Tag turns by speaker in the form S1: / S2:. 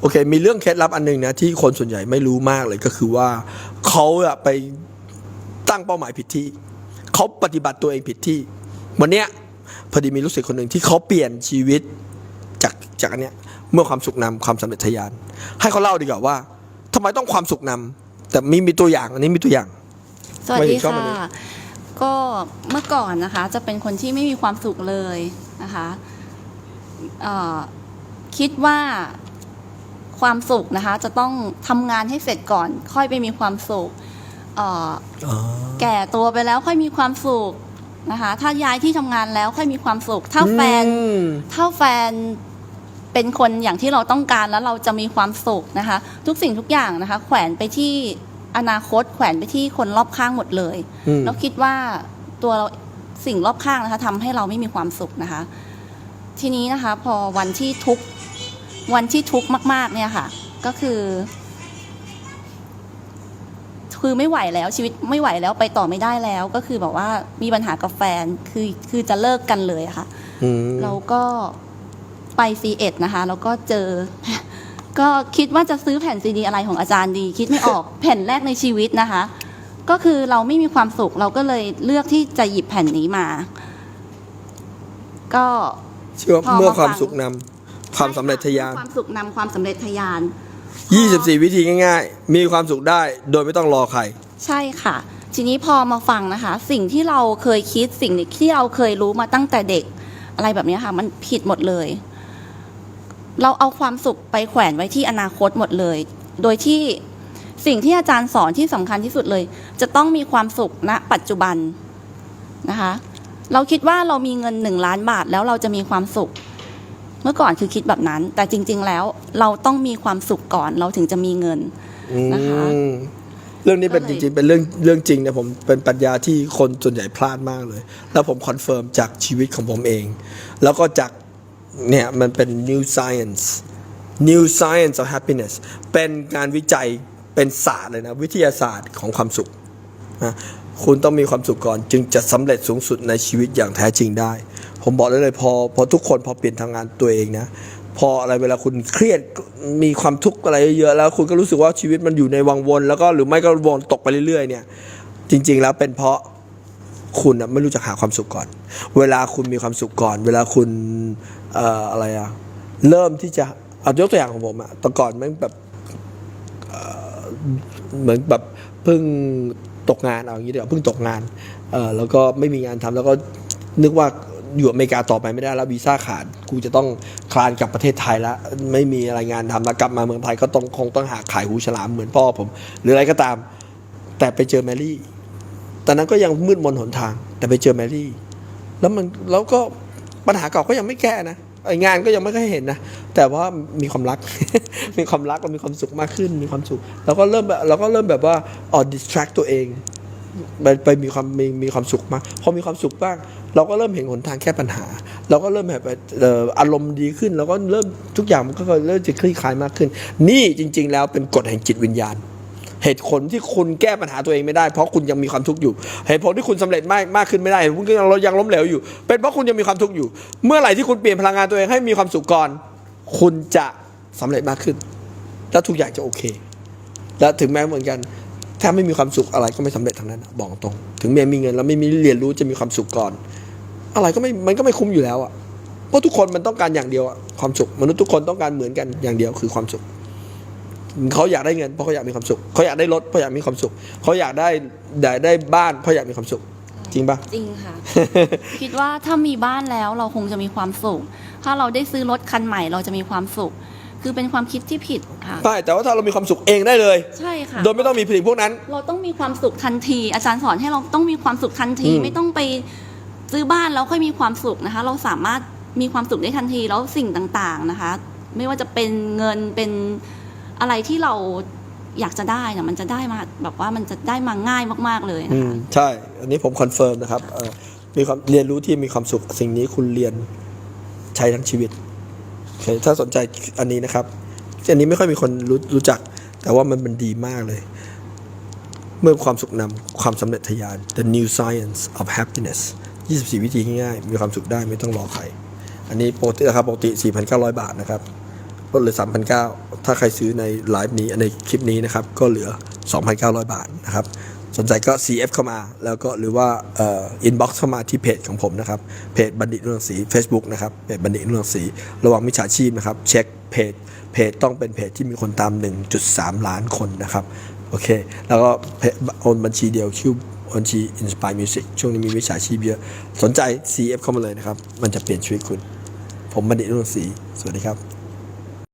S1: โอเค มีเรื่องเคล็ดลับอันหนึ่งนะที่คนส่วนใหญ่ไม่รู้มากเลยก็คือว่าเขาอะไปตั้งเป้าหมายผิดที่เขาปฏิบัติตัวเองผิดที่ วันเนี้ยพอดีมีลูกศิษย์คนหนึ่งที่เขาเปลี่ยนชีวิตจากจากอันเนี้ยเมื่อความสุขนำความสำเร็จทะยาน ให้เขาเล่าดีกว่าว่าทำไมต้องความสุขนำแต่มีมีตัวอย่างอันนี้มีตัวอย่าง
S2: สวัสดีค่ะก็เมื่อก่อนนะคะ จะเป็นคนที่ไม่มีความสุขเลยนะคะคิดว่า ความสุขนะคะ จะต้องทำงานให้เสร็จก่อน ค่อยไปมีความสุขเอ่อ
S1: อ๋อ
S2: แก่ตัวไปแล้วค่อยมีความสุขนะคะ ถ้าย้ายที่ทำงานแล้วค่อยมีความสุข ถ้าแฟน
S1: อืม
S2: ถ้าแฟนเป็นคนอย่างที่เราต้องการแล้วเราจะมีความสุขนะคะ ทุกสิ่งทุกอย่างนะคะ แขวนไปที่อนาคต แขวนไปที่คนรอบข้างหมดเลย
S1: อืม
S2: แล้วคิดว่าตัวเราสิ่งรอบข้างนะคะทำให้เราไม่มีความสุขนะคะ ทีนี้นะคะ พอวันที่ทุกข์ วันที่ทุกข์มากๆเนี่ยค่ะ ก็คือ คือไม่ไหวแล้วชีวิตไม่ไหวแล้วไปต่อไม่ได้แล้ว ก็คือแบบว่ามีปัญหากับแฟนคือคือจะเลิกกันเลยอะค่ะ
S1: อืม
S2: เราก็ไป C1 นะคะแล้วก็เจอ ก็คิดว่าจะซื้อแผ่นซีดีอะไรของอาจารย์ดี คิดไม่ออกแผ่นแรกในชีวิตนะคะ ก็คือเราไม่มีความสุข เราก็เลยเลือกที่จะหยิบแผ่นนี้มา ก็
S1: เชื่อว่า
S2: พอมา
S1: เมื่อความ
S2: ฟัง
S1: สุขนำ ความสำเร็จทะยาน
S2: ความสุขนำความสำเร็จทะยาน
S1: 24 วิธีง่าย ๆ มีความสุขได้โดยไม่ต้องรอใคร
S2: ใช่ค่ะ ทีนี้พอมาฟังนะคะ สิ่งที่เราเคยคิดสิ่งที่เราเคยรู้มาตั้งแต่เด็กอะไรแบบนี้ค่ะ มันผิดหมดเลย เราเอาความสุขไปแขวนไว้ที่อนาคตหมดเลย โดยที่สิ่งที่อาจารย์สอนที่สำคัญที่สุดเลย จะต้องมีความสุขณปัจจุบันนะคะ เราคิดว่าเรามีเงินหนึ่งล้านบาทแล้วเราจะมีความสุข เมื่อก่อนคือคิดแบบนั้น แต่จริง ๆ แล้วเราต้องมีความสุขก่อนเราถึงจะมีเงินนะคะ
S1: อืมเรื่องนี้เป็นจริงๆ เป็นเรื่องเรื่องจริงนะผมเป็นปรัชญาที่คนส่วนใหญ่พลาดมากเลย แล้วผมคอนเฟิร์มจากชีวิตของผมเอง แล้วก็จากเนี่ยมันเป็น new science new science of happiness เป็นการวิจัยเป็นศาสตร์เลยนะ วิทยาศาสตร์ของความสุขนะคุณต้องมีความสุขก่อน จึงจะสำเร็จสูงสุดในชีวิตอย่างแท้จริงได้ ผมบอกได้เลยพอพอทุกคนพอเปลี่ยนทางงานตัวเองนะพออะไรเวลาคุณเครียดมีความทุกข์อะไรเยอะแล้วคุณก็รู้สึกว่าชีวิตมันอยู่ในวังวน แล้วก็หรือไม่ก็วนตกไปเรื่อยๆเนี่ย จริง ๆ แล้วเป็นเพราะคุณน่ะไม่รู้จักหาความสุขก่อน เวลาคุณมีความสุขก่อน เวลาคุณเอ่ออะไรอะเริ่มที่จะเอายกตัวอย่างของผมอะแต่ก่อนม่งแบบเหมือนแบบเพิ่งตกงานเอาอย่างนี้เดี๋ยวเพิ่งตกงานเออแล้วก็ไม่มีงานทำแล้วก็นึกว่า อยู่อเมริกาต่อไปไม่ได้แล้ววีซ่าขาดกูจะต้องคลานกลับประเทศไทยแล้วไม่มีอะไรงานทำแล้วกลับมาเมืองไทยก็ต้องคงต้องหาขายหูฉลามเหมือนพ่อผม หรืออะไรก็ตาม แต่ไปเจอแมรี่ตอนนั้นก็ยังมืดมนหนทาง แต่ไปเจอแมรี่ แล้วมันแล้วก็ปัญหาเก่าก็ยังไม่แก้นะไองานก็ยังไม่เคยเห็นนะ แต่ว่ามีความรัก มีความรักเรามีความสุขมากขึ้น มีความสุขเราก็เริ่มแบบเราก็เริ่มแบบว่าออ distract ตัวเอง ไปไปมีความมีมีความสุขมากพอมีความสุขบ้าง เราก็เริ่มเห็นหนทางแก้ปัญหา เราก็เริ่มแบบอารมณ์ดีขึ้นเราก็เริ่มทุกอย่างมันก็เริ่มจะคลี่คลายมากขึ้น นี่จริง ๆ แล้วเป็นกฎแห่งจิตวิญญาณ เหตุผลที่คุณแก้ปัญหาตัวเองไม่ได้ เพราะคุณยังมีความทุกข์อยู่ เหตุผลที่คุณสำเร็จมากมากขึ้นไม่ได้คุณก็ยังยังล้มเหลวอยู่ เป็นเพราะคุณยังมีความทุกข์อยู่ เมื่อไหร่ที่คุณเปลี่ยนพลังงานตัวเองให้มีความสุขก่อน คุณจะสำเร็จมากขึ้น แล้วทุกอย่างจะโอเค และถึงแม้เหมือนกัน ถ้าไม่มีความสุขอะไรก็ไม่สำเร็จทั้งนั้นบอกตรง ถึงแม้มีเงินแล้วไม่มีเรียนรู้จะมีความสุขก่อน อะไรก็ไม่มันก็ไม่คุ้มอยู่แล้วอะเพราะทุกคนมันต้องการอย่างเดียวอะความสุข มนุษย์ทุกคนต้องการเหมือนกันอย่างเดียวคือความสุขเขาอยากได้เงินเพราะเขาอยากมีความสุขเขาอยากได้รถเพราะอยากมีความสุขเขาอยากได้ได้ได้บ้านเพราะอยากมีความสุข จริงปะ
S2: จริงค่ะ คิดว่าถ้ามีบ้านแล้วเราคงจะมีความสุข ถ้าเราได้ซื้อรถคันใหม่เราจะมีความสุข คือเป็นความคิดที่ผิดค่ะ
S1: ใช่แต่ว่าถ้าเรามีความสุขเองได้เลย
S2: ใช่ค่ะ
S1: โดยไม่ต้องมีผลิตพวกนั้น
S2: เราต้องมีความสุขทันที อาจารย์สอนให้เราต้องมีความสุขทันที
S1: อืม
S2: ไม่ต้องไปซื้อบ้านแล้วค่อยมีความสุขนะคะ เราสามารถมีความสุขได้ทันทีแล้วสิ่งต่างๆนะคะ ไม่ว่าจะเป็นเงินเป็นอะไรที่เราอยากจะได้นะมันจะได้มาแบบว่ามันจะได้มาง่ายมากๆเลย
S1: อื
S2: นะ
S1: ม
S2: คะ
S1: ใช่ อันนี้ผมคอนเฟิร์มนะครับเอ่อมีความเรียนรู้ที่มีความสุขสิ่งนี้คุณเรียนใช้ทั้งชีวิตโอเค ถ้าสนใจอันนี้นะครับอันนี้ไม่ค่อยมีคนรู้รู้จัก แต่ว่ามันมันดีมากเลย เมื่อความสุขนำความสำเร็จทะยาน The New Science of Happiness 24 วิธีง่ายๆ มีความสุขได้ไม่ต้องรอใคร อันนี้ปกติราคาปกติ 4,900 บาทนะครับลดเหลือ 3,900 ถ้าใครซื้อในไลฟ์นี้ในคลิปนี้นะครับ ก็เหลือ 2,900 บาทนะครับ สนใจก็ CF เข้ามา แล้วก็หรือว่าเอ่อินบ็อกซ์เข้ามาที่เพจของผมนะครับเพจบัณฑิตนุ่งศรี Facebook นะครับเพจบัณฑิตนุ่งศรีระวังมิจฉาชีพนะครับ เช็คเพจเพจต้องเป็นเพจที่มีคนตาม 1.3 ล้านคนนะครับโอเค แล้วก็เพจโอนบัญชีเดียวชื่อบัญชี Inspire Music ช่วงนี้มีมิจฉาชีพเยอะ สนใจ CF เข้ามาเลยนะครับ มันจะเปลี่ยนชีวิตคุณ ผมบัณฑิตนุ่งศรีสวัสดีครับ